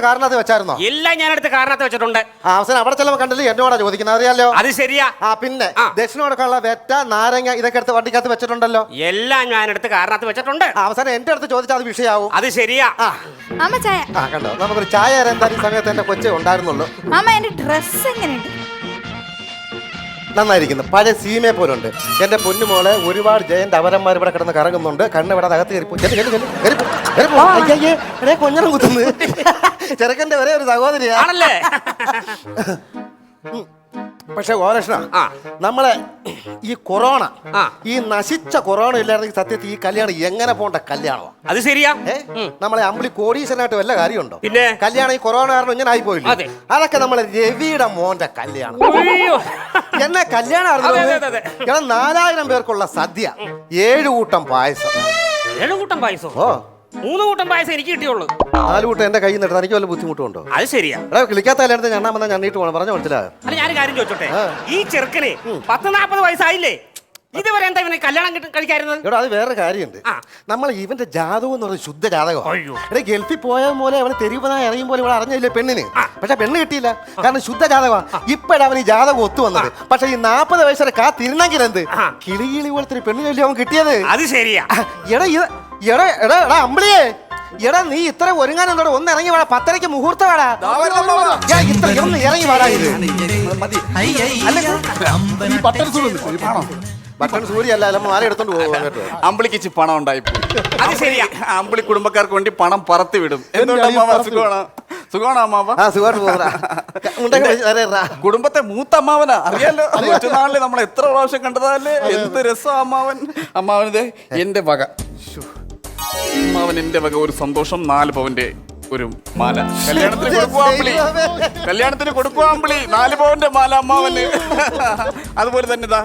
കാരണത്ത് വെച്ചായിരുന്നോ? എല്ലാം ഞാൻ എടുത്ത് കാരണത്ത് വെച്ചിട്ടുണ്ട്. ആ അവസാനം അവിടെ ചെല്ലുമ്പോൾ കണ്ടില്ല? എന്നോടാ ചോദിക്കുന്നത് അറിയാലോ? അത് ശരിയാ. ആ പിന്നെ ആ. ദക്ഷിണ കൊടുക്കാനുള്ള വെറ്റ നാരങ്ങ ഇതൊക്കെ എടുത്ത് വണ്ടിക്കകത്ത് വെച്ചിട്ടുണ്ടല്ലോ. എല്ലാം ഞാൻ എടുത്ത് കാരണത്ത് വെച്ചിട്ടുണ്ട്. ആ, അവസാനം എന്റെ അടുത്ത് ചോദിച്ചാൽ അത് വിഷയാവും. അത് ശരിയാ. ആ. അമ്മ ചായ. ആ കണ്ടോ? നമുക്കൊരു ചായ തരാൻ സമയത്ത് എന്റെ കൊച്ചേ ഉണ്ടായിരുന്നുള്ളൂ. അമ്മ എന്റെ ഡ്രസ് എങ്ങനെയുണ്ട്? നന്നായിരിക്കുന്നു. പഴയ സീമയെ പോലുണ്ട്. എന്റെ പൊന്നുമോളെ ഒരുപാട് ജയന്റ് അവരന്മാർ ഇവിടെ കിടന്ന് കറങ്ങുന്നുണ്ട്. കണ്ണ് ഇവിടെ അകത്ത്. കൊഞ്ഞണം കുത്തുന്നു. ചെറുക്കന്റെ വരെ ഒരു സഹോദരിയാണല്ലേ പക്ഷെ ഗോലക്ഷണ നമ്മളെ ഈ കൊറോണ ഈ നശിച്ച കൊറോണ ഇല്ലായിരുന്നെങ്കിൽ സത്യത്തിൽ ഈ കല്യാണം എങ്ങനെ പോണ്ട കല്യാണോ അത് ശരിയാ. നമ്മളെ അമ്പിളി കോടീശനായിട്ട് വല്ല കാര്യമുണ്ടോ? പിന്നെ? കല്യാണം ഈ കൊറോണ കാരണം ഇങ്ങനെ ആയിപ്പോയില്ല? അതെ. അതൊക്കെ നമ്മളെ രവിയുടെ മോന്റെ കല്യാണം. എന്നെ കല്യാണം. ഞാൻ നാലായിരം പേർക്കുള്ള സദ്യ. ഏഴ് കൂട്ടം പായസം. ഏഴ് കൂട്ടം പായസം? ഓ. മൂന്ന് കൂട്ടം പായസം എനിക്ക് കിട്ടിയുള്ളൂ. നാല് കൂട്ടം എന്റെ കയ്യിൽ നിന്ന് എനിക്ക് വല്ല ബുദ്ധിമുട്ടുണ്ടോ അത് ശരിയാ. എടാ കിളിക്കാത്ത കല്യാണത്തിന് ഞാൻ വന്നാൽ ഞണ്ണീട്ട് പോകണം പറഞ്ഞു മനസ്സിലായോ? അല്ല ഞാൻ കാര്യം ചോദിച്ചോട്ടെ. ഈ ചെറുക്കന് പത്ത് നാപ്പത് വയസ്സായില്ലേ? ഇതുവരെ എന്താ ഇവനെ കല്യാണം കിട്ടും കഴിക്കായിരുന്നത് എടാ അത് വേറെ കാര്യമുണ്ട്. ആ. നമ്മൾ ഇവന്റെ ജാതകം എന്ന് പറയുന്നത് ശുദ്ധ ജാതകം അയ്യോ. എടാ ഗൾഫിൽ പോയ പോലെ അവന് തെരുവനായി ഇറങ്ങും പോലെ ഇവിടെ അറിഞ്ഞില്ലേ പെണ്ണിന്. പക്ഷെ പെണ്ണ് കിട്ടിയില്ല. കാരണം ശുദ്ധ ജാതകമാണ് ഇപ്പോഴാണ് അവൻ ഈ ജാതകം ഒത്തു വന്നത്. പക്ഷെ ഈ നാപ്പത് വയസ്സരെ കാത്തിരുന്നെങ്കിൽ എന്ത്? കിളികിളി കിളി കിളി പോലത്തെ ഒരു പെണ്ണിനല്ലേ അവൻ കിട്ടിയത്? അത് ശരിയാ. എടാ ഇത് എടാ എടാ എടാ അമ്പിളിയേ. എടാ നീ ഇത്ര ഒരുങ്ങാൻ എന്തോടെ? ഒന്ന് ഇറങ്ങി വാടാ. പത്തരയ്ക്ക് മുഹൂർത്തം വാടാ എടാ, ഇത്ര ഒന്ന് ഇറങ്ങി വാടാ ഇത്. ഈ ബട്ടൺ സൂര്യല്ല ആണോ ബട്ടൺ സൂര്യ അല്ല അല്ല മാല എടുത്തോണ്ട് പോകും കേട്ടോ അമ്പിളിക്ക് പണം ഉണ്ടായി അത് ശരിയാ. അമ്പിളി കുടുംബക്കാർക്ക് വേണ്ടി പണം പറത്തി വിടും. എന്തുകൊണ്ടാണ് അളിയൻ അമ്മാവ? പറത്തി സുഖമാണോ? സുഖമാണോ അമ്മാവ? ആ സുഖമായിട്ട് പോകാ കുടുംബത്തെ മൂത്ത അമ്മാവനാ. അറിയാലോ? കൊച്ചുനാളിൽ നമ്മൾ എത്ര പ്രാവശ്യം കണ്ടതല്ലേ? എന്ത് രസം അമ്മാവൻ. അമ്മാവനത് എന്റെ വക. അമ്മാവൻ എന്റെ വക ഒരു സന്തോഷം നാല് പവന്റെ ഒരു മാല. കല്യാണത്തിന് കൊടുക്കുവാളി കല്യാണത്തിന് കൊടുക്കുവാളി നാല് പവന്റെ മാല അമ്മാവന്. അതുപോലെ തന്നെ ഇതാ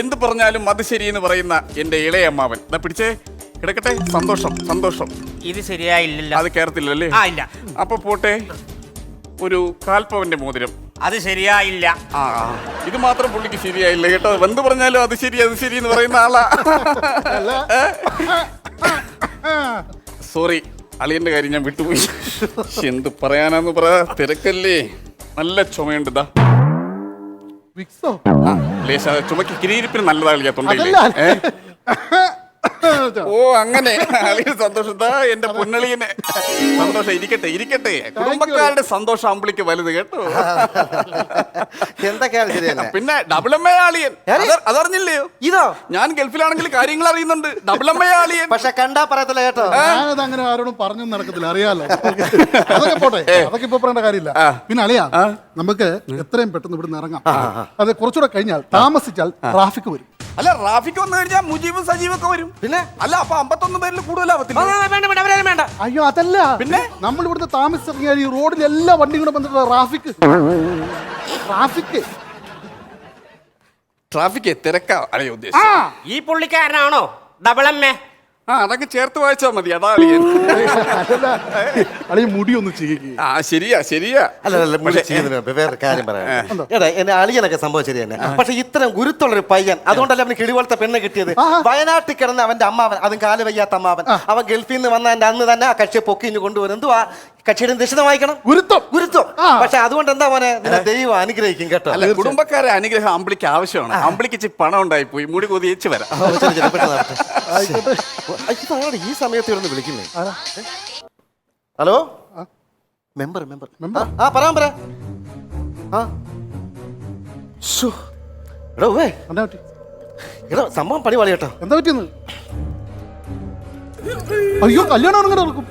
എന്ത് പറഞ്ഞാലും അത് ശരി എന്ന് പറയുന്ന എന്റെ ഇളയ അമ്മാവൻ. ഇതാ പിടിച്ചേ. കിടക്കട്ടെ. സന്തോഷം സന്തോഷം. ഇത് ശരിയായില്ലല്ലോ. അത് കേറത്തില്ലല്ലേ? ആ ഇല്ല. അപ്പൊ പോട്ടെ. ഒരു കാൽപ്പവന്റെ മോതിരം. അത് ശരിയായില്ല. ആ ഇത് മാത്രം പുള്ളിക്ക് ശരിയായില്ല കേട്ടോ. എന്ത് പറഞ്ഞാലും അത് ശരി അത് ശരി എന്ന് പറയുന്ന ആളാ. സോറി അളിയന്റെ കാര്യം ഞാൻ വിട്ടുപോയി. എന്ത് പറയാനാന്ന് പറ. തിരക്കല്ലേ? നല്ല ചുമയുണ്ട് ഇതാ വിക്സോ? ലേശ ചുമക്ക് കിരീരിപ്പിന് നല്ലതാണ് തൊണ്ടയില്ലേ? ഏ? ഓ അങ്ങനെ. സന്തോഷത്താ എന്റെ പൊന്നളിയനെ. സന്തോഷം. ഇരിക്കട്ടെ ഇരിക്കട്ടെ. കുടുംബക്കാരുടെ സന്തോഷം അമ്പിളിക്ക് വലുത് കേട്ടോ. എന്തൊക്കെയാണ് ശരി തന്നെ പിന്നെ ഡബിൾ എം എ ആളിയൻ അതറിഞ്ഞില്ലയോ? ഇതോ? ഞാൻ ഗൾഫിലാണെങ്കിൽ കാര്യങ്ങൾ അറിയുന്നുണ്ട്. ഡബിൾ എം എ ആളിയൻ പക്ഷെ കണ്ടാ പറയത്തില്ല കേട്ടോ. ഞാനത് അങ്ങനെ ആരോടും പറഞ്ഞു നടക്കത്തില്ല. അറിയാലോ. അതൊക്കെ പോട്ടെ. അതൊക്കെ ഇപ്പൊ പറയേണ്ട കാര്യമില്ല. പിന്നെ അളിയാ നമുക്ക് എത്രയും പെട്ടെന്ന് ഇവിടുന്ന് ഇറങ്ങാം. അത് കുറച്ചുകൂടെ കഴിഞ്ഞാൽ താമസിച്ചാൽ ട്രാഫിക് വരും. അല്ല റാഫിക്ക് വന്നു കഴിഞ്ഞാൽ മുജീബും സജീവ് ഒക്കെ വരും. പിന്നെ? അല്ല അപ്പൊ അമ്പത്തൊന്ന് പേരിൽ കൂടുതലാവത്തില്ല വേണ്ട വേണ്ട വേണ്ട അയ്യോ അതല്ല. പിന്നെ? നമ്മൾ ഇവിടുന്ന് താമസിച്ചിറങ്ങിയാൽ ഈ റോഡിൽ എല്ലാ വണ്ടിയും കൂടെ വന്നിട്ട് ട്രാഫിക് ട്രാഫിക് ട്രാഫിക് തിരക്കാ അറിയോ ഉദ്ദേശം ഈ പുള്ളിക്കാരനാണോ? Double M A. ആ അതൊക്കെ ചേർത്ത് വായിച്ചാ മതി. അതാ അളിയൻ. അതല്ല. അളിയ മുടി ഒന്ന് ചെയ്യിക്കുക ആ ശരിയാ ശരിയാ. അല്ല അല്ല മുടി ചെയ്യുന്നതിന് വേറെ കാര്യം പറയാം. എടാ എന്റെ അളിയനൊക്കെ സംഭവം ശരി തന്നെ പക്ഷെ ഇത്തരം ഗുരുത്തുള്ള ഒരു പയ്യൻ അതുകൊണ്ടല്ലേ അവന് കിളിപോലത്തെ പെണ്ണ് കിട്ടിയത്? വയനാട്ടിൽ കിടന്ന അവന്റെ അമ്മാവൻ അതും കാൽ വയ്യാത്ത അമ്മാവൻ അവൻ ഗൾഫിൽ നിന്ന് വന്ന അന്ന് തന്നെ ആ കക്ഷിയെ പൊക്കി ഇഞ്ഞ് കൊണ്ടുവരും എന്തുവാ കക്ഷിയുടെ ദക്ഷിണ വായിക്കണം. ഗുരുത്വം. ഗുരുത്വം. പക്ഷെ അതുകൊണ്ട് എന്താ മോനെ നിന്നെ ദൈവം അനുഗ്രഹിക്കും കേട്ടോ. അല്ല കുടുംബക്കാരെ അനുഗ്രഹം അമ്പിളിക്ക് ആവശ്യമാണ്. അമ്പിളിക്ക് ഇച്ചിരി പണം ഉണ്ടായി പോയി. മുടി കൊതിയിച്ച് വരാം. ഈ സമയത്ത് ഇവിടെ വിളിക്കുന്നേ? ഹലോ? Member member. മെമ്പർ? ആ പറയാൻ പറ ആ. എടോ വേ എടോ സംഭവം പണി പാളി കേട്ടോ. എന്താ പറ്റിയെന്ന്? അയ്യോ കല്യാണം അങ്ങനെ നടക്കും.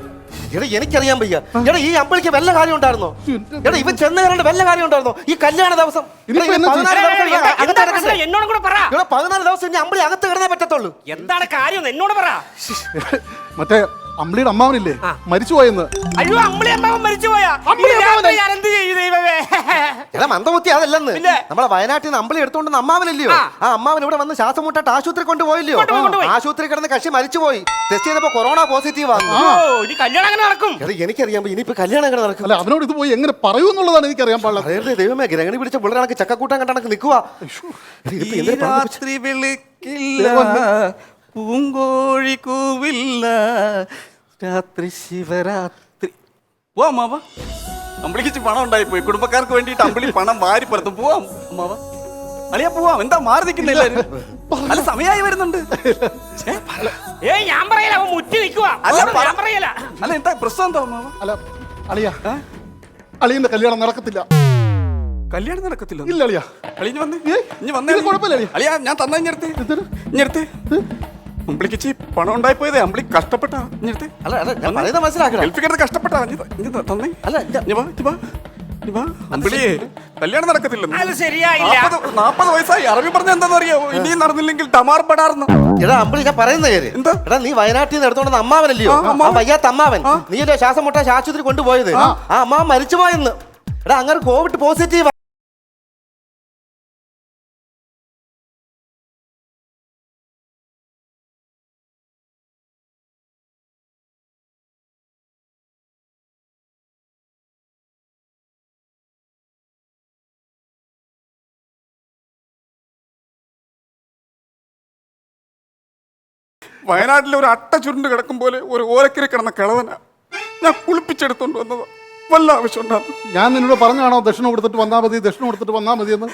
എടാ എനിക്കറിയാൻ വയ്യ. എടാ ഈ അമ്പളിക്ക് വല്ല കാര്യം ഉണ്ടായിരുന്നോ? എടാ ഇവൻ ചെന്ന് കയറേണ്ട വല്ല കാര്യം ഉണ്ടായിരുന്നോ? ഈ കല്യാണ ദിവസം. എന്നോട് കൂടെ പറ. എടാ പതിനാല് ദിവസം ഇനി അമ്പളി അകത്ത് കിടന്നേ പറ്റത്തുള്ളൂ. എന്താണ് കാര്യം? എന്നോട് പറ. മറ്റേ അമ്പിളിയുടെ അമ്മാവനില്ലേ? മരിച്ചുപോയെന്ന്. അയ്യോ അമ്പിളി അമ്മാവൻ മരിച്ചു പോയാ അമ്പിളി അമ്മാവനെ- ഞാൻ എന്ത് ചെയ്യും ദൈവമേ എടാ മന്ദബുദ്ധി അതല്ലെന്ന്. പിന്നെ? നമ്മളെ വയനാട്ടിൽ നിന്ന് അമ്പളി എടുത്തുകൊണ്ട് അമ്മാവനല്ലയോ ആ. ആ അമ്മാവൻ ഇവിടെ വന്ന് ശ്വാസം മുട്ടാട്ട് ആശുപത്രി കൊണ്ടുപോയില്ലയോ? കൊണ്ടുപോയി, കൊണ്ടുപോയി. ആശുപത്രി കിടന്ന് കക്ഷി മരിച്ചുപോയി. ടെസ്റ്റ് ചെയ്തപ്പോ കൊറോണ പോസിറ്റീവ് ആണ് ഓ ഇനി കല്യാണം അങ്ങനെ നടക്കും? എടാ എനിക്കറിയാം. ഇനിയിപ്പോ കല്യാണം എങ്ങനെ നടക്കും? അല്ല അവനോട് ഇത് പോയി എങ്ങനെ പറയൂ എന്നുള്ളതാണ് എനിക്കറിയാൻ പാടില്ല. അതെ ദൈവമേ ഗ്രഹണി പിടിച്ച പിള്ളേരാണെങ്കിൽ ചക്കക്കൂട്ടം കണ്ടണക്ക് നിൽക്കുക രാത്രി വിളിക്കില്ല. പൂങ്കോഴി കൂവില്ല. രാത്രി ശിവരാത്രി. ഓ അമ്മാവ അമ്പിളിക്ക് പണം ഉണ്ടായി പോയി കുടുംബക്കാർക്ക് വേണ്ടിയിട്ട് അമ്പിളി പണം വാരി പുറത്ത് പോവാം. അമ്മാവ അളിയ പോവാം. എന്താ മാറി നിൽക്കുന്നില്ല അല്ല സമയമായി വരുന്നുണ്ട്. ഞാൻ പറയല. അവൻ മുറ്റി നിൽക്കുവാ. അല്ല, പറ. ഞാൻ പറയല. അല്ല എന്താ പ്രശ്നം എന്താ അമ്മാവ അല്ല അളിയ. അളിയന്റെ കല്യാണം നടക്കത്തില്ല. കല്യാണം നടക്കത്തില്ല. ഇല്ല അളിയ. അളിഞ്ഞ് വന്ന്. ഇനി ഇഞ്ഞ് വന്നേ. കുഴപ്പമില്ല അളിയാ. ഞാൻ തന്നെ ഇഞ്ഞെടുത്ത്? ഇഞ്ഞെടുത്ത് അമ്പിളിക്ക് ഇച്ചിരി പണം ഉണ്ടായി പോയതേ അമ്പിളി കഷ്ടപ്പെട്ടാ. അല്ല അല്ല ഞാൻ പറയുന്നത് മനസ്സിലാക്കണം. കഷ്ടപ്പെട്ടാ. തന്നേ അല്ല. അമ്പിളിയെ കല്യാണം നാപ്പത് വയസ്സായി. അറബി പറഞ്ഞ എന്താണെന്ന് അറിയാവോ ഇനിയും നടന്നില്ലെങ്കിൽ ടമാർ പെടാർന്ന് എടാ അമ്പിളി ഞാൻ പറയുന്ന കാര്യം എന്താ? എടാ നീ വയനാട്ടിൽ നിന്ന് എടുത്തോണ്ട് വന്ന അമ്മാവനല്ലയോ? അമ്മാവൻ. വയ്യാത്ത അമ്മാവൻ. നീയല്ലേ ശ്വാസം മുട്ടാ ആശുപത്രി കൊണ്ടുപോയത്. ആ അമ്മാവൻ മരിച്ചുപോയെന്ന്. എടാ അങ്ങനെ കോവിഡ് പോസിറ്റീവ്. വയനാട്ടിലെ ഒരു അട്ട ചുരുണ്ട് കിടക്കും പോലെ ഒരു ഓലക്കരി കിടന്ന കിളവന. ഞാൻ കുളിപ്പിച്ചെടുത്തോണ്ട് വന്നത്. വല്ല ആവശ്യമുണ്ടാകും ഞാൻ നിന്നോട് പറഞ്ഞാണോ ദക്ഷിണ കൊടുത്തിട്ട് വന്നാ മതി ദക്ഷിണ കൊടുത്തിട്ട് വന്നാ മതി എന്ന്?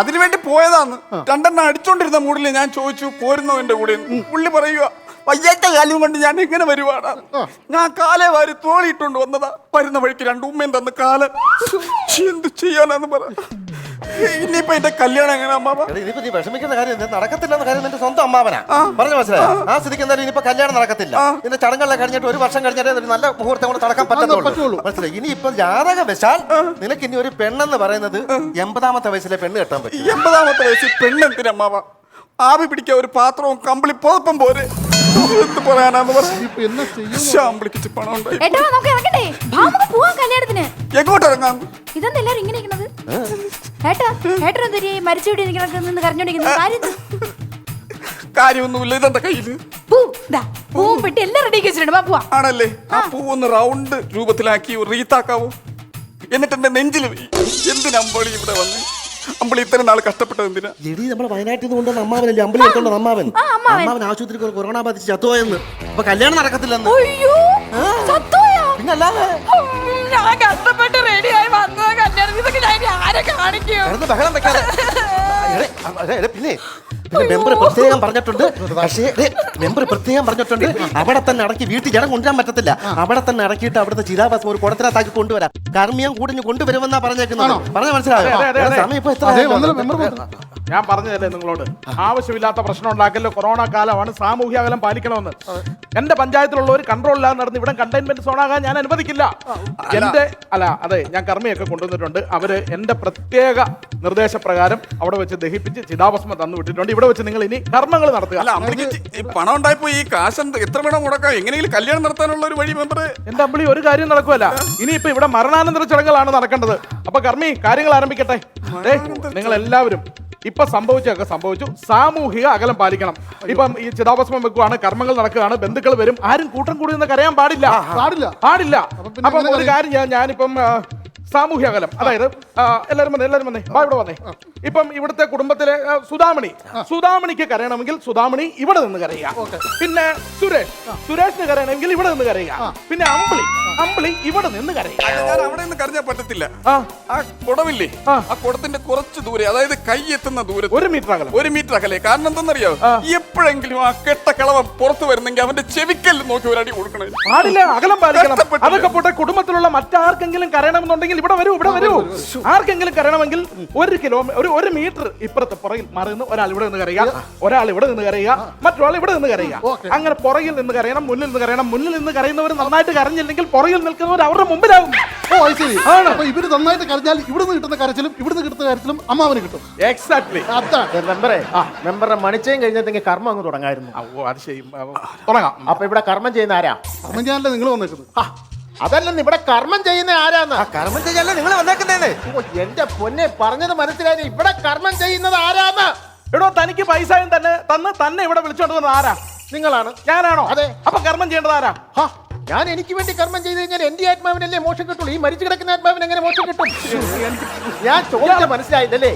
അതിനു വേണ്ടി പോയതാന്ന്. രണ്ടെണ്ണം അടിച്ചോണ്ടിരുന്ന മൂടിൽ ഞാൻ ചോദിച്ചു പോരുന്നോ എന്റെ കൂടെ പുള്ളി പറയുക വയ്യാത്ത കാലം കൊണ്ട് ഞാൻ എങ്ങനെ വരുവാടാ. ഞാൻ കാലേ വാരി തോളിയിട്ടുണ്ട് വന്നതാ. വരുന്ന വഴിക്ക് രണ്ടു ഉമ്മയും തന്ന് കാല എന്ത് ചെയ്യാനാന്ന് പറ. ഇനിയിപ്പോ എന്റെ കല്യാണം എങ്ങനെ അമ്മാവ? ഇനിയിപ്പോ നീ വിഷമിക്കുന്ന കാര്യം എന്താ? നടക്കത്തില്ലെന്ന കാര്യം നിന്റെ സ്വന്തം അമ്മാവനാ. പറഞ്ഞു മനസ്സിലായോ? ആ. സ്ഥിതിക്ക് എന്തായാലും ഇനിയിപ്പോ കല്യാണം നടക്കത്തില്ല. നിന്റെ ചടങ്ങുകളെ കഴിഞ്ഞിട്ട് ഒരു വർഷം കഴിഞ്ഞിട്ട് ഒരു നല്ല മുഹൂർത്തം കൂടെ നടക്കാൻ പറ്റുള്ളൂ. പറ്റത്തുള്ളൂ. മനസ്സിലായി? ഇനി ഇപ്പൊ ജാതക വെച്ചാൽ നിനക്ക് ഇനി ഒരു പെണ്ണെന്ന് പറയുന്നത് എൺപതാമത്തെ വയസ്സിലെ പെണ്ണ് കെട്ടാൻ ഈ പറ്റും. എൺപതാമത്തെ വയസ്സിൽ പെണ്ണെന്തിന് അമ്മാവ? ആവി പിടിക്കാൻ ഒരു പാത്രവും കമ്പിളി പുതപ്പം പോരെ. എന്ത് പറയാനാന്ന് പറ ഇപ്പൊ എന്നാ ചെയ്യും ശാമ്പിളിക്ക് പണം ഉണ്ടായി ഏട്ടാ നമുക്ക് ഇറങ്ങണ്ടേ വാ, നമുക്ക് പോവാം കല്യാണത്തിന്. എങ്ങോട്ട് ഇറങ്ങാം ഇതെന്താ എല്ലാരും ഇങ്ങനെ ഇരിക്കണത് ഏട്ടാ ഏട്ടൻ എന്തൊരു മരിച്ചു വീട്ടിൽ നിൽക്കണ നിന്ന് കരഞ്ഞോണ്ടിരിക്കുന്നത് കാര്യം കാര്യമൊന്നുമില്ല ഇതെന്താ കയ്യിൽ? പൂ ദാ പൂവും പെട്ടി എല്ലാം റെഡി വെച്ചിട്ടുണ്ട്. വാ ആണല്ലേ? ആ പൂവൊന്ന് റൗണ്ട് രൂപത്തിലാക്കി റീത്താക്കാവോ എന്നിട്ട് എന്റെ നെഞ്ചിൽ വെയ്. എന്തിനാ അമ്പളി ഇവിടെ വന്ന്? അമ്പളി ഇത്രയും നാൾ കഷ്ടപ്പെട്ടത് എന്തിനാ? എടി നമ്മളെ വയനാട്ടിൽ നിന്ന് കൊണ്ടുവന്ന അമ്മാവനല്ലേ? അമ്പലം എടുത്തോണ്ട് അമ്മാവൻ. ആ, അമ്മാവൻ. അമ്മാവൻ കൊറോണ ബാധിച്ച് ചത്തുപോയെന്ന്. അപ്പൊ കല്യാണം നടക്കത്തില്ലെന്ന്. ചത്തോയോ പിന്നല്ലാതെ? ഞാൻ കഷ്ടപ്പെട്ട് റെഡിയായി വന്നത് കല്യാണം. ഇതൊക്കെ ഞാൻ ആരെ കാണിക്കും? കിടന്ന് ബഹളം വെക്കാതെ. എടേ, എടേ, എടേ, പിന്നെ പിന്നെ മെമ്പർ പ്രത്യേകം പറഞ്ഞിട്ടുണ്ട്. പക്ഷേ മെമ്പർ പ്രത്യേകം പറഞ്ഞിട്ടുണ്ട്. അവിടെ തന്നെ അടക്കി വീട്ടിൽ ജനം കൊണ്ടുവരാൻ പറ്റത്തില്ല. അവിടെ തന്നെ അടക്കിയിട്ട് അവിടുത്തെ ചിതാഭസ്മം ഒരു കുടത്തിനകത്താക്കി കൊണ്ടുവരാം. കർമ്മിയം കൂടിഞ്ഞ് കൊണ്ടുവരുമെന്നാ പറഞ്ഞേക്കുന്നത്. പറഞ്ഞ മനസ്സിലായോ? അതെ, അതെ, എടാ, അതെ. സമയം ഇപ്പൊ എത്ര അതേ? വന്നല്ലോ മെമ്പർ വന്നു. ഞാൻ പറഞ്ഞതല്ലേ നിങ്ങളോട്? ആവശ്യമില്ലാത്ത പ്രശ്നം ഉണ്ടാക്കല്ലോ. കൊറോണ കാലമാണ്. സാമൂഹ്യ അകലം പാലിക്കണമെന്ന്. എന്റെ പഞ്ചായത്തിലുള്ള ഒരു കൺട്രോൾ ഇല്ലാതെ നടന്ന് ഇവിടെ കണ്ടെയ്ൻമെന്റ് സോണാകാൻ ഞാൻ അനുവദിക്കില്ല. എന്റെ അല്ല അതെ ഞാൻ കർമ്മിയൊക്കെ കൊണ്ടുവന്നിട്ടുണ്ട്. അവർ എന്റെ പ്രത്യേക നിർദ്ദേശപ്രകാരം അവിടെ വെച്ച് ദഹിപ്പിച്ച് ചിതാഭസ്മം തന്നു വിട്ടിട്ടുണ്ട്. ഇവിടെ വെച്ച് നിങ്ങൾ ഇനി കർമ്മങ്ങൾ നടത്തുക. അല്ല ഈ പണം ഉണ്ടായപ്പോ ഈ കാശ് എത്ര പണം മുടക്കാം? എങ്ങനെയെങ്കിലും കല്യാണം നടത്താനുള്ള ഒരു വഴി മെമ്പർ എന്റെ അമ്പിളി ഒരു കാര്യം നടക്കുമല്ല ഇനിയിപ്പോ ഇവിടെ മരണാനന്തര ചടങ്ങുകളാണ് നടക്കേണ്ടത്. അപ്പൊ കർമ്മി കാര്യങ്ങൾ ആരംഭിക്കട്ടെ. നിങ്ങൾ എല്ലാവരും ഇപ്പൊ സംഭവിച്ചൊക്കെ സംഭവിച്ചു. സാമൂഹിക അകലം പാലിക്കണം. ഇപ്പം ഈ ചിതാഭസ്മം വെക്കുവാണ് കർമ്മങ്ങൾ നടക്കുകയാണ് ബന്ധുക്കൾ വരും. ആരും കൂട്ടം കൂടി നിന്ന് കരയാൻ പാടില്ല. പാടില്ല. പാടില്ല. പിന്നെ ഒരു കാര്യം. ഞാൻ ഞാനിപ്പം സാമൂഹിക സാമൂഹ്യ അകലം. അതായത് എല്ലാരും എല്ലാവരും വന്നേ എല്ലാവരും വന്നേ. വാ ഇവിടെ വന്നേ. ഇപ്പം ഇവിടുത്തെ കുടുംബത്തിലെ ആ, സുധാമണി. സുധാമണിക്ക് കരയണമെങ്കിൽ സുധാമണി ഇവിടെ നിന്ന് കരയുക. പിന്നെ സുരേഷ്. സുരേഷിന് കരയണമെങ്കിൽ ഇവിടെ നിന്ന് കരയുക. പിന്നെ അമ്പിളി. അമ്പിളി ഇവിടെ നിന്ന് കരയുക. ഞാൻ അവിടെ നിന്ന് കരഞ്ഞാൽ പറ്റത്തില്ല. ആ. ആ കുടവില്ലേ? ആ. ആ കുടത്തിന്റെ കുറച്ച് ദൂരെ അതായത് കൈ എത്തുന്ന ദൂരത്ത്. ഒരു മീറ്റർ അകലെ. ഒരു മീറ്റർ അകലെ. കാരണം എന്തെന്നറിയോ? ആ. എപ്പോഴെങ്കിലും ആ കെട്ട കളവൻ പുറത്തു വരുന്നെങ്കിൽ അവന്റെ ചെവിക്കൽ നോക്കി ഒരാടി കൊടുക്കണേ പാടില്ല അകലം പാലിക്കണം. കഷ്ടപ്പെട്ടില്ല. അതൊക്കെ പോട്ടെ കുടുംബത്തിലുള്ള മറ്റാർക്കെങ്കിലും കരയണമെന്നുണ്ടെങ്കിൽ ഇവിടെ വരൂ ഇവിടെ വരൂ. ആർക്കെങ്കിലും കരയണമെങ്കിൽ ഒരു കിലോമീറ്റർ ഒരു ഒരു മീറ്റർ ഇപ്പുറത്ത് പുറകിൽ മാറി നിന്ന് ഒരാൾ ഇവിടെ നിന്ന് കരയുക. ഒരാൾ ഇവിടെ നിന്ന് കരയുക. മറ്റൊരാൾ ഇവിടെ നിന്ന് കരയുക. അങ്ങനെ പുറകിൽ നിന്ന് കരയണം മുന്നിൽ നിന്ന് കരയണം. മുന്നിൽ നിന്ന് കരയുന്നവർ നന്നായിട്ട് കരഞ്ഞില്ലെങ്കിൽ പുറകിൽ നിൽക്കുന്നവർ അവരുടെ മുമ്പിലാവും. ഓ അത് ശരി. അപ്പൊ ഇവർ നന്നായിട്ട് കരഞ്ഞാൽ ഇവിടുന്ന് കിട്ടുന്ന കരച്ചിലും ഇവിടുന്ന് കിട്ടുന്ന കരച്ചിലും അമ്മാവന് കിട്ടും. എക്സാക്ട്ലി അതാണ്. മെമ്പറെ മെമ്പറുടെ മണിച്ചയും കഴിഞ്ഞെങ്കിൽ കർമ്മം അങ്ങ് തുടങ്ങായിരുന്നു. ഓ അത് ശരി. തുടങ്ങാം. അപ്പൊ ഇവിടെ കർമ്മം ചെയ്യുന്ന ആരാ? കർമ്മം ചെയ്യാനല്ലേ നിങ്ങൾ വന്നേക്കുന്നത്? ഹാ, അതല്ലെന്ന് ഇവിടെ കർമ്മം ചെയ്യുന്ന ആരാന്ന്? ആ കർമ്മം ചെയ്യാല്ലേ നിങ്ങൾ വന്നേക്കുന്നേന്ന് ഓ, എന്റെ പൊന്നെ പറഞ്ഞത് മനസ്സിലായി ഇവിടെ കർമ്മം ചെയ്യുന്നത് ആരാന്ന്? എടോ തനിക്ക് പൈസയും തന്നെ തന്ന് തന്നെ ഇവിടെ വിളിച്ചോണ്ട് വന്നത് ആരാ? നിങ്ങളാണ്. ഞാനാണോ? അതെ. അപ്പൊ കർമ്മം ചെയ്യേണ്ടത് ആരാ? ഹാ, ഞാൻ എനിക്ക് വേണ്ടി കർമ്മം ചെയ്ത് കഴിഞ്ഞാൽ എന്റെ ആത്മാവിനല്ലേ മോശം കിട്ടുള്ളൂ? ഈ മരിച്ചു കിടക്കുന്ന ആത്മാവിന് എങ്ങനെ മോശം കിട്ടും? ഞാൻ ചോദിച്ച മനസ്സിലായില്ലേ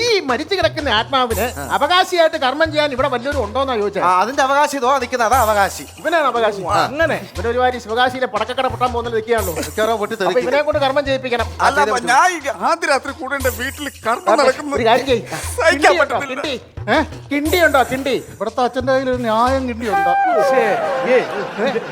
ഈ മരിച്ചു കിടക്കുന്ന ആത്മാവിന് അവകാശിയായിട്ട് കർമ്മം ചെയ്യാൻ ഇവിടെ വല്ലവരും ഉണ്ടോന്നാ ചോദിച്ചാൽ ചോദിച്ചത് അതിന്റെ അവകാശി ഇതോ നിൽക്കുന്ന അതാ അവകാശി. ഇവനാണ് അവകാശി. അങ്ങനെ. ഇവിടെ ഒരുപാട് ശിവകാശിയിലെ പടക്കക്കട പൊട്ടാൻ പോകുന്നത് നിൽക്കുകയാണല്ലോ. പൊട്ടി അപ്പൊ തെറിക്കും ഇവനെ കൊണ്ട് കർമ്മം ചെയ്യിപ്പിക്കണം. അല്ല ഞാൻ ആദ്യ രാത്രി കൂടെ വീട്ടിൽ കർമ്മം നടക്കുന്നത്. കിണ്ടി ഉണ്ടോ? കിണ്ടി? കിണ്ടി ഉണ്ടോ കിണ്ടി. ഇവിടുത്തെ അച്ഛന്റെ കയ്യിൽ ഒരു ന്യായം കിണ്ടിയുണ്ടോ?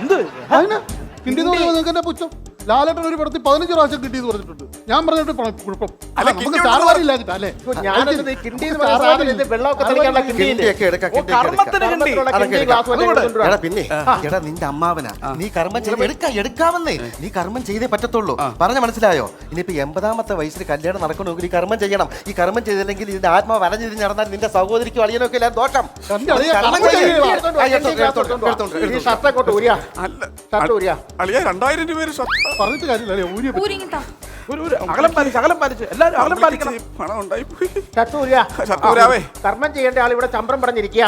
എന്ത്? അതിന് കിണ്ടി എന്ന് പറയുമ്പോൾ നിങ്ങൾക്ക് എന്നെ പുച്ഛം? ലാലേട്ടൻ ഒരു പടത്തിൽ പതിനഞ്ച് പ്രാവശ്യം കിട്ടി എന്ന് പറഞ്ഞിട്ടുണ്ട്. ഞാൻ പറഞ്ഞിട്ട് കുഴപ്പം അല്ല, നമുക്ക് കിണ്ടി ഇല്ലാഞ്ഞിട്ടാ അല്ലേ? ഞാനത് ഈ കിണ്ടി എന്ന് പറയുന്ന സാധനം ഇത് വെള്ളമൊക്കെ തെളിക്കാനുള്ള കിണ്ടി കിണ്ടിയൊക്കെ എടുക്കാം കിണ്ടിയൊക്കെ എടുക്കാം. കിണ്ടി. കർമ്മത്തിലുള്ള അതൊക്കെ കിണ്ടി എടുക്കാം. ഗ്ലാസ് വല്ലതും എടുത്തോണ്ട് എടാ വാ. പിന്നെ എടാ നിന്റെ അമ്മാവനാ. നീ കർമ്മം ചെയ്ത് എടുക്കാം എടുക്കാമെന്നേ. നീ കർമ്മം ചെയ്തേ പറ്റത്തുള്ളൂ. പറഞ്ഞ മനസ്സിലായോ? ഇനിയിപ്പോ എൺപതാമത്തെ വയസ്സിൽ കല്യാണം നടക്കണമെങ്കിൽ ഈ കർമ്മം ചെയ്യണം. ഈ കർമ്മം ചെയ്തില്ലെങ്കിൽ ഇതിന്റെ ആത്മാവ് വലഞ്ഞു തിരിഞ്ഞ് നടന്നാൽ നിന്റെ സഹോദരിക്കും അളിയനൊക്കെ എല്ലാം ദോഷം. കണ്ടി അളിയാ, കർമ്മം കർമ്മം ചെയ്യ്. ചെയ്യ്. എടുത്തോണ്ട് വാ, ആ, എടുത്തോണ്ട്, കിണ്ടി ഗ്ലാസ് എടുത്തോണ്ട്, എടുത്തോണ്ട്. വാ. ഈ ഷർട്ട് അങ്ങോട്ട് ഊരിയാ. അല്ല ഷർട്ട് ഊരിയാ. അളിയ രണ്ടായിരം രൂപ പറഞ്ഞിട്ട് കാര്യമില്ല ഒരു ഒരു അകലം പാലിച്ച് അകലം പാലിച്ച്. എല്ലാവരും അകലം പാലിക്കണം. പണം ഉണ്ടായി പോയി. കർമ്മം ചെയ്യേണ്ട ആൾ ഇവിടെ ചമ്പ്രം പറഞ്ഞിരിക്കുക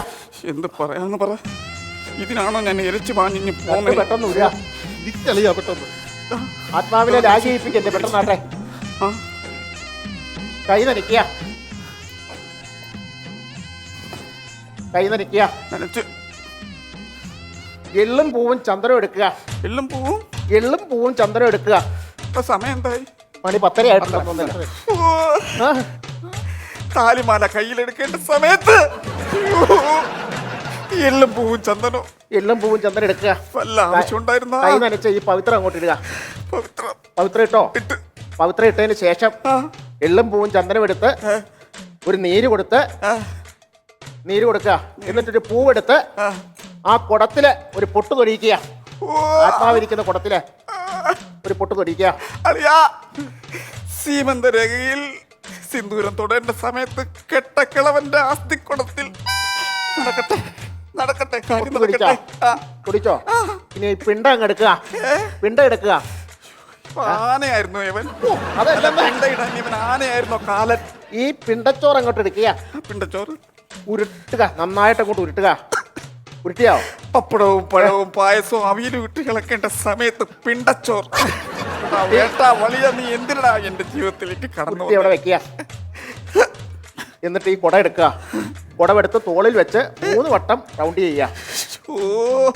എന്ത് പറയാന്ന് പറ. ഇതിനാണോ ഞാൻ ഇരച്ചു പാഞ്ഞിഞ്ഞ് ഷർട്ട് പോകുന്നത് പെട്ടെന്ന് ഇരിക്കളിയാ പെട്ടെന്ന്. ആത്മാവിനെ രാജിയിപ്പിക്കല്ലേ പെട്ടെന്നാട്ടെ ആ. കൈ നനയ്ക്കുക കൈ നനയ്ക്കുക നനച്ച്. എള്ളും പൂവും ചന്ദ്രം എടുക്കുക. എല്ലാം പോവും? എള്ളും പൂവും ചന്ദനം എടുക്കുക. ഇപ്പൊ സമയം എന്തായി? മണി പത്തര ആയിട്ടുണ്ട് താലിമാല കയ്യിലെടുക്കേണ്ട സമയത്ത്. എല്ലാം പൂവും ചന്ദനോ എള്ളും പൂവും ചന്ദനം എടുക്കുക. വല്ല ആവശ്യം ഉണ്ടായിരുന്ന കൈ നനച്ച ഈ പവിത്രം അങ്ങോട്ട് ഇടുക. പവിത്രം. പവിത്രം ഇട്ടോ? ഇട്ട്. പവിത്രം ഇട്ടതിന് ശേഷം എള്ളും പൂവും ചന്ദനം എടുത്ത് ഒരു നീര് കൊടുത്ത് ആ, നീര് കൊടുക്കുക. എന്നിട്ടൊരു പൂവെടുത്ത് ആ. കുടത്തിൽ ഒരു പൊട്ട് തൊടിയിക്കുക ഓ, ആത്മാവിരിക്കുന്ന കുടത്തിലെ ഒരു പൊട്ട് തൊടിക്കുക അറിയാ സീമന്ത രേഖയിൽ സിന്ദൂരം തൊടേണ്ട സമയത്ത് കെട്ടക്കിളവന്റെ ആസ്തിക്കുടത്തിൽ നടക്കട്ടെ നടക്കട്ടെ കാര്യം പൊട്ട് നടക്കട്ടെ ആ, കുടിച്ചോ ഇനി പിണ്ട പിണ്ടം അങ്ങ് എടുക്കുക. പിണ്ട എടുക്കുക. ആനയായിരുന്നു ഇവൻ. അതല്ല. പിണ്ടയിടാൻ ഇവൻ ആനയായിരുന്നോ? കാലൻ. ഈ പിണ്ടച്ചോറ് അങ്ങോട്ട് എടുക്കുക. പിണ്ടച്ചോറ്. ഉരുട്ടുക. നന്നായിട്ട് അങ്ങോട്ട് ഉരുട്ടുക. ഉരുട്ടിയോ പപ്പടവും പഴവും പായസവും അവിയലും ഇട്ട് കിളക്കേണ്ട സമയത്ത് പിണ്ടച്ചോർ. വേട്ട വലിയ നീ എന്തിനാ എന്റെ ജീവിതത്തിലേക്ക് കടന്നു ഉരുട്ടി അവിടെ വെക്കുക. എന്നിട്ട് ഈ കുട എടുക്കുക. കുടവെടുത്ത് തോളിൽ വെച്ച് മൂന്ന് വട്ടം റൗണ്ട് ചെയ്യുക. ഓ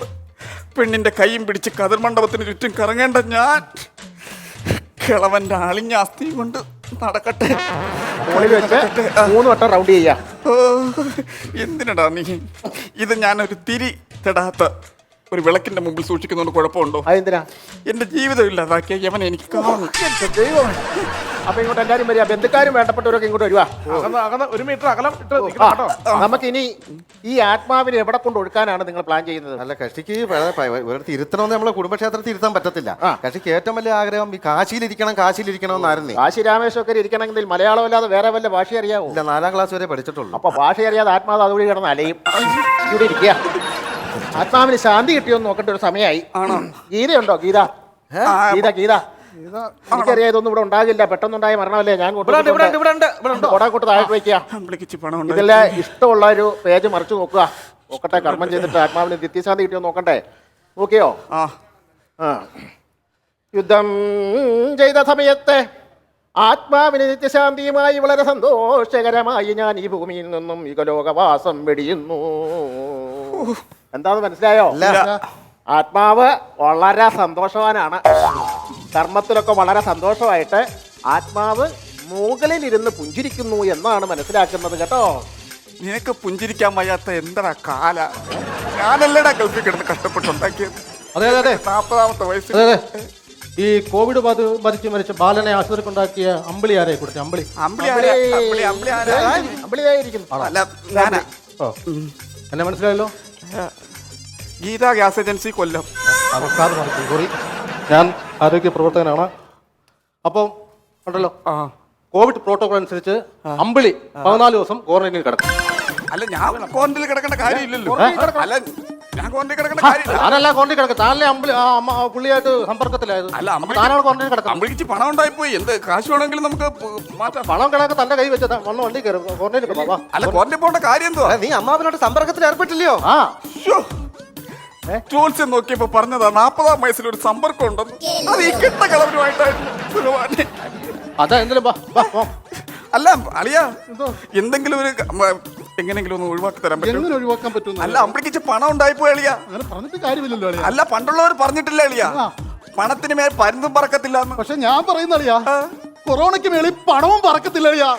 പെണ്ണിന്റെ കൈയും പിടിച്ച് കതിർ മണ്ഡപത്തിന് ചുറ്റും കറങ്ങേണ്ട ഞാൻ. കിളവന്റെ അളിഞ്ഞ അസ്ഥി കൊണ്ട് നടക്കട്ടെ. തോളിൽ വെച്ച് മൂന്ന് വട്ടം റൗണ്ട് ചെയ്യാ. ഓ എന്തിനടാ നീ? ഇത് ഞാനൊരു തിരി തെടാത്ത ഒരു വിളക്കിന്റെ മുമ്പിൽ സൂക്ഷിക്കുന്നതുകൊണ്ട് കുഴപ്പമുണ്ടോ? അതെന്തിനാ? എന്റെ ജീവിതം ഇല്ലാതാക്കിയ യവൻ എനിക്ക് കാണും. അപ്പൊ ഇങ്ങോട്ട് എല്ലാരും വരിക. ബന്ധുക്കാരും വേണ്ടപ്പെട്ടവരൊക്കെ ഇങ്ങോട്ട് വരുവാ അകന്ന് അകന്ന് ഒരു മീറ്റർ അകലം ഇട്ട് ആ, നിൽക്കണം കേട്ടോ. നമുക്ക് ഇനി ഈ ആത്മാവിനെ എവിടെ കൊണ്ട് ഒഴുക്കാനാണ് നിങ്ങൾ പ്ലാൻ ചെയ്യുന്നത്? അല്ല കക്ഷിക്ക് തിരുത്തണമെന്ന് പ- ഒരിടത്ത് ഇരുത്തണമെന്ന് നമ്മളെ കുടുംബക്ഷേത്രത്തിൽ ഇരുത്താൻ പറ്റത്തില്ല. കക്ഷിക്ക് ഏറ്റവും വലിയ ആഗ്രഹം ഈ കാശിയിലിരിക്കണം കാശിയിലിരിക്കണം എന്നായിരുന്നു കാശി രാമേശ്വരക്കർ ഇരിക്കണമെങ്കിൽ മലയാളം അല്ലാതെ വേറെ വല്ല ഭാഷ അറിയാവോ? ഇല്ല നാലാം ക്ലാസ് വരെ പഠിച്ചിട്ടുള്ളൂ. അപ്പൊ ഭാഷ അറിയാതെ ആത്മാവ് അതുവഴി കിടന്ന് അലയും. ഇവിടെ ഇരിക്കുക. ആത്മാവിന് ശാന്തി കിട്ടിയോന്ന് നോക്കേണ്ട ഒരു സമയമായി. ആണോ? ഗീതയുണ്ടോ? ഗീത? ഗീത ഗീത. എനിക്കറിയാം ഇതൊന്നും ഇവിടെ ഉണ്ടാകില്ല. പെട്ടെന്നുണ്ടായ മരണമല്ലേ? ഞാൻ ഇവിടെ ഉണ്ട് ഇവിടെ ഇവിടെ ഉണ്ട് ഇവിടെ ഉണ്ട്. കൊട കൊണ്ട് താഴോട്ട് വയ്ക്കുക. ഇതിലെ ഇഷ്ടമുള്ള ഒരു പേജ് മറിച്ചു നോക്കുക. നോക്കട്ടെ കർമ്മം ചെയ്തിട്ട് ആത്മാവിന് നിത്യശാന്തി കിട്ടിയോ നോക്കണ്ടേ? നോക്കിയോ? ആ. ആ. യുദ്ധം ചെയ്ത സമയത്തെ ആത്മാവിന് നിത്യശാന്തിയുമായി വളരെ സന്തോഷകരമായി ഞാൻ ഈ ഭൂമിയിൽ നിന്നും യുഗലോകവാസം വെടിയുന്നു. എന്താന്ന് മനസ്സിലായോ? ആത്മാവ് വളരെ സന്തോഷവാനാണ്. കർമ്മത്തിലൊക്കെ വളരെ സന്തോഷമായിട്ട് ആത്മാവ് മുകളിലിരുന്ന് പുഞ്ചിരിക്കുന്നു എന്നാണ് മനസ്സിലാക്കുന്നത് കേട്ടോ. നിനക്ക് പുഞ്ചിരിക്കാൻ വയ്യാത്ത എന്താ കാല? ഞാനല്ലടാ ഗൾഫിൽ കിടന്ന് കഷ്ടപ്പെട്ടുണ്ടാക്കിയത്. അതെ അതെ അതെ. നാൽപ്പതാമത്തെ വയസ്സ് അതെ അതെ. ഈ കോവിഡ് ബാധ ബാധിച്ച് മരിച്ച ബാലനെ ആശുപത്രി കൊണ്ടാക്കിയ അമ്പിളി ആരെ കുറിച്ച് അമ്പിളി. അമ്പിളി ആരാ? അമ്പിളി അമ്പിളി ആരാ? അമ്പിളിയായിരിക്കുന്നു അല്ല ഞാനാ. ഓ. എന്നെ മനസ്സിലായല്ലോ? Geetha gas agency Kollam. നമസ്കാരം സോറി ഞാൻ ആരോഗ്യ പ്രവർത്തകനാണ്. അപ്പം ഉണ്ടല്ലോ ആ. കോവിഡ് പ്രോട്ടോകോൾ അനുസരിച്ച് അമ്പിളി പതിനാല് ദിവസം ക്വാറന്റൈനിൽ കിടക്കും. അല്ല ഞാൻ ക്വാറന്റൈനിൽ കിടക്കേണ്ട കാര്യമില്ലല്ലോ. അല്ല ഞാൻ ക്വാറന്റൈനിൽ കിടക്കേണ്ട കാര്യമില്ല. താനല്ല ക്വാറന്റൈൻ കിടക്കും താനല്ലേ അമ്പിളി ആ അമ്മ ആ പുള്ളിയായിട്ട് സമ്പർക്കത്തിലായത്. അല്ല താനാണ് ക്വാറന്റൈൻ കിടക്കാം അമ്പിളിക്ക് പണം ഉണ്ടായി പോയി എന്ത് കാശ് വേണമെങ്കിലും നമുക്ക് മാറ്റാം. പണം കിടക്ക തന്റെ കൈ വെച്ചതാ വന്ന് വണ്ടി കയറും ക്വാറന്റൈനിൽ വാ. അല്ല ക്വാറന്റൈൻ പോകേണ്ട കാര്യം എന്തോ നീ അമ്മാവനോട് സമ്പർക്കത്തിൽ ഏർപ്പെട്ടില്ലയോ? ആ. ജോത്സ്യം നോക്കിയപ്പോ പറഞ്ഞതാ നാപ്പതാം വയസ്സിൽ ഒരു സമ്പർക്കം ഉണ്ടെന്ന് അത് ഈ കിട്ട കളവനുമായിട്ടായിരുന്നു ഭഗവാനെ അതാ എന്തായാലും പോ. അല്ല അളിയ എന്തെങ്കിലും ഒരു മ, എങ്ങനെങ്കിലും ഒന്ന് ഒഴിവാക്കി തരാൻ പറ്റും എങ്ങനെ ഒഴിവാക്കാൻ പറ്റും അല്ല അമ്പളിക്കിച്ച് പണം ഉണ്ടായിപ്പോയി അളിയ. അങ്ങനെ പറഞ്ഞിട്ട് കാര്യമില്ലല്ലോ അളിയാ. അല്ല പണ്ടുള്ളവർ പറഞ്ഞിട്ടില്ല അളിയ. ആ. പണത്തിന് മേൽ പരുന്തും പറക്കത്തില്ല പക്ഷെ ഞാൻ പറയുന്ന അളിയാ. കൊറോണയ്ക്ക് മേളിൽ പണവും പറക്കത്തില്ല അളിയാ.